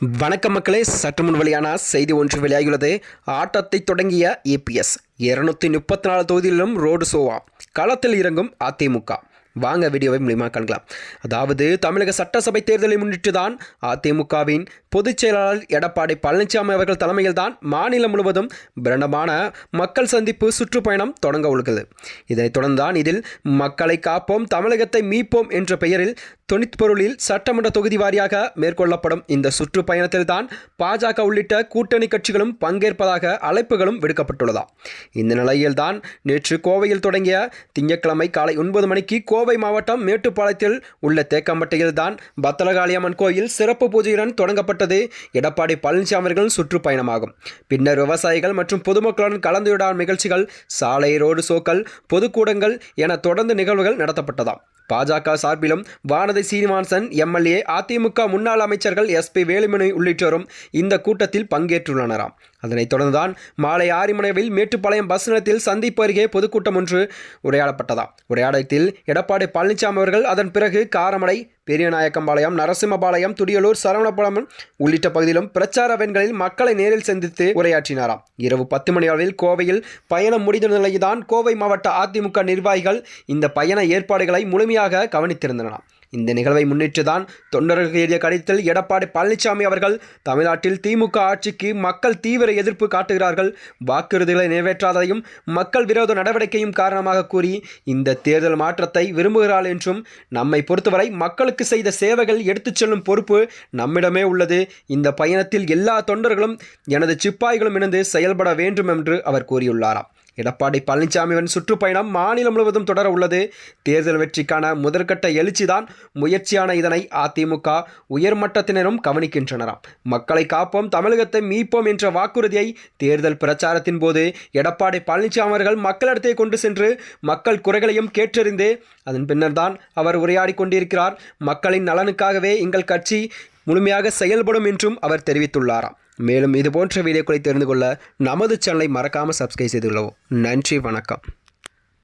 வணக்கம் மக்களே சற்று முன் வெளியான செய்தி ஒன்று வெளியாகியுள்ளது. ஆட்டத்தை தொடங்கிய ஏபிஎஸ் இருநூத்தி முப்பத்தி நாலு தொகுதியிலும் ரோடு சோவா களத்தில் இறங்கும் அதிமுக வாங்க வீடியோவை மூலியமாக காணலாம் அதாவது தமிழக சட்டசபை தேர்தலை முன்னிட்டு தான் அதிமுகவின் பொதுச் செயலாளர் எடப்பாடி பழனிசாமி அவர்கள் தலைமையில் தான் மாநிலம் முழுவதும் பிரண்டமான மக்கள் சந்திப்பு சுற்றுப்பயணம் தொடங்க உள்ளது. இதைத் தொடர்ந்தான் இதில் மக்களை காப்போம் தமிழகத்தை மீட்போம் என்ற பெயரில் தொனிப்பொருளில் சட்டமன்ற தொகுதி வாரியாக மேற்கொள்ளப்படும் இந்த சுற்றுப்பயணத்தில் தான் பாஜக உள்ளிட்ட கூட்டணி கட்சிகளும் பங்கேற்பதாக அழைப்புகளும் விடுக்கப்பட்டுள்ளதா இந்த நிலையில்தான் நேற்று கோவையில் தொடங்கிய திங்கட்கிழமை காலை ஒன்பது மணிக்கு கோவை கோவை மாவட்டம் மேட்டுப்பாளையத்தில் உள்ள தேக்கம்பட்டையில் தான் பத்தலகாளியம்மன் கோயில் சிறப்பு பூஜையுடன் தொடங்கப்பட்டது. எடப்பாடி பழனிசாமி அவர்களின் சுற்றுப்பயணமாகும். பின்னர் விவசாயிகள் மற்றும் பொதுமக்களுடன் கலந்துரையாடல் நிகழ்ச்சிகள் சாலை ரோடு சோக்கள் பொதுக்கூடங்கள் என தொடர்ந்து நிகழ்வுகள் நடத்தப்பட்டதாம். பாஜக சார்பிலும் வானதி சீனிவாசன் எம்எல்ஏ அதிமுக முன்னாள் அமைச்சர்கள் எஸ்பி வேலுமணி உள்ளிட்டோரும் இந்த கூட்டத்தில் பங்கேற்றுள்ளனராம். அதனைத் தொடர்ந்துதான் மாலை ஆரிமனைவில் மேட்டுப்பாளையம் பஸ் நிலையத்தில் சந்திப்பு அருகே பொதுக்கூட்டம் ஒன்று உரையாடப்பட்டதாம். உரையாடத்தில் எடப்பாடி பழனிசாமி அவர்கள் அதன் பிறகு காரமடை பெரியநாயக்கம்பாளையம் நரசிம்மபாளையம் துடியலூர் சரவணபாளையம் உள்ளிட்ட பகுதியிலும் பிரச்சார வெண்களில் மக்களை நேரில் சந்தித்து உரையாற்றினாராம். இரவு பத்து மணி அளவில் கோவையில் பயணம் முடிந்த நிலையில்தான் கோவை மாவட்ட அதிமுக நிர்வாகிகள் இந்த பயண ஏற்பாடுகளை முழுமையாக கவனித்திருந்தனாம் இந்த நிகழ்வை முன்னிட்டு தான் தொண்டர்கள் எழுதிய கடிதத்தில் எடப்பாடி பழனிசாமி அவர்கள் தமிழ்நாட்டில் திமுக ஆட்சிக்கு மக்கள் தீவிர எதிர்ப்பு காட்டுகிறார்கள் வாக்குறுதிகளை நிறைவேற்றாததையும் மக்கள் விரோத நடவடிக்கையும் காரணமாக கூறி இந்த தேர்தல் மாற்றத்தை விரும்புகிறாள் என்றும் நம்மை பொறுத்தவரை மக்களுக்கு செய்த சேவைகள் எடுத்துச் செல்லும் பொறுப்பு நம்மிடமே உள்ளது. இந்த பயணத்தில் எல்லா தொண்டர்களும் எனது சிப்பாய்களும் இணைந்து செயல்பட வேண்டும் என்று அவர் கூறியுள்ளாராம். எடப்பாடி பழனிசாமியின் சுற்றுப்பயணம் மாநிலம் முழுவதும் தொடர உள்ளது. தேர்தல் வெற்றிக்கான முதற்கட்ட எழுச்சிதான் முயற்சியான இதனை அதிமுக உயர்மட்டத்தினரும் கவனிக்கின்றனராம் மக்களை காப்போம் தமிழகத்தை மீட்போம் என்ற வாக்குறுதியை தேர்தல் பிரச்சாரத்தின் போது எடப்பாடி பழனிசாமி அவர்கள் மக்களிடத்தை கொண்டு சென்று மக்கள் குறைகளையும் கேட்டறிந்து அதன் பின்னர்தான் அவர் உரையாடி கொண்டிருக்கிறார். மக்களின் நலனுக்காகவே எங்கள் கட்சி முழுமையாக செயல்படும் என்றும் அவர் தெரிவித்துள்ளாராம். மேலும் இது போன்ற வீடியோக்களை தெரிந்து கொள்ள நமது சேனலை மறக்காமல் சப்ஸ்கிரைப் செய்துள்ளோம் நன்றி வணக்கம்.